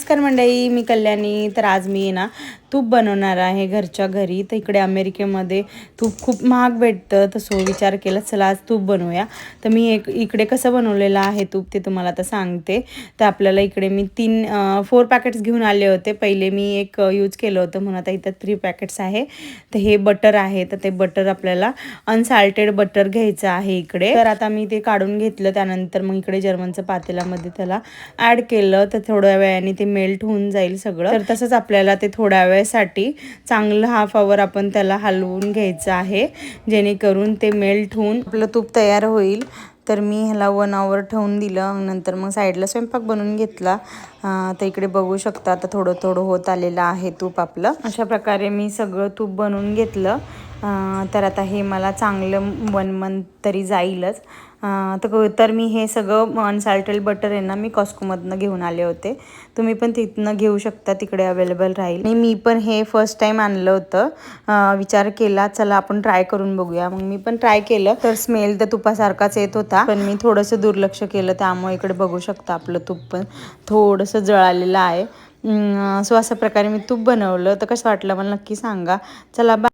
नमस्कार मंडळी मी कल्याणी. तर आज मी ना तूप बनवणार आहे घरच्या घरी. तर इकडे अमेरिकेमध्ये तूप खूप महाग भेटतं. तर सो विचार केला चला आज तूप बनवूया. तर मी एक इकडे कसं बनवलेलं आहे तूप ते तुम्हाला आता सांगते. तर आपल्याला इकडे मी तीन फोर पॅकेट्स घेऊन आले होते. पहिले मी एक यूज केलं होतं. म्हणून आता इथं थ्री पॅकेट्स आहे. तर हे बटर आहे. तर ते बटर आपल्याला अनसाल्टेड बटर घ्यायचं आहे इकडे. तर आता मी ते काढून घेतलं. त्यानंतर मग इकडे जर्मनचं पातेल्यामध्ये त्याला ॲड केलं. तर थोड्या वेळाने ते मेल्ट होऊन जाईल सगळं. तर तसंच आपल्याला ते थोड्या वेळेसाठी चांगलं हाफ आवर आपण त्याला हलवून घ्यायचं आहे. जेणेकरून ते मेल्ट होऊन आपलं तूप तयार होईल. तर मी ह्याला वन आवर ठेवून दिलं. नंतर मग साईडला स्वयंपाक बनवून घेतला. तर इकडे बघू शकता आता थोडं थोडं होत आलेलं आहे तूप आपलं. अशा प्रकारे मी सगळं तूप बनवून घेतलं. तर आता हे मला चांगलं वन मंथ तरी जाईलच. तर तर मी हे सगळं अनसाल्टेड बटर आहे ना मी कॉस्कोमधनं घेऊन आले होते. तुम्ही पण तिथनं घेऊ शकता तिकडे अवेलेबल राहील. आणि मी पण हे फर्स्ट टाईम आणलं होतं. विचार केला चला आपण ट्राय करून बघूया. मग मी पण ट्राय केलं. तर स्मेल तर तुपासारखाच येत होता. पण मी थोडंसं दुर्लक्ष केलं त्यामुळे इकडे बघू शकता आपलं तूप पण थोडंसं जळालेलं आहे. सो अशा प्रकारे मी तूप बनवलं. तर कसं वाटलं मला नक्की सांगा. चला बा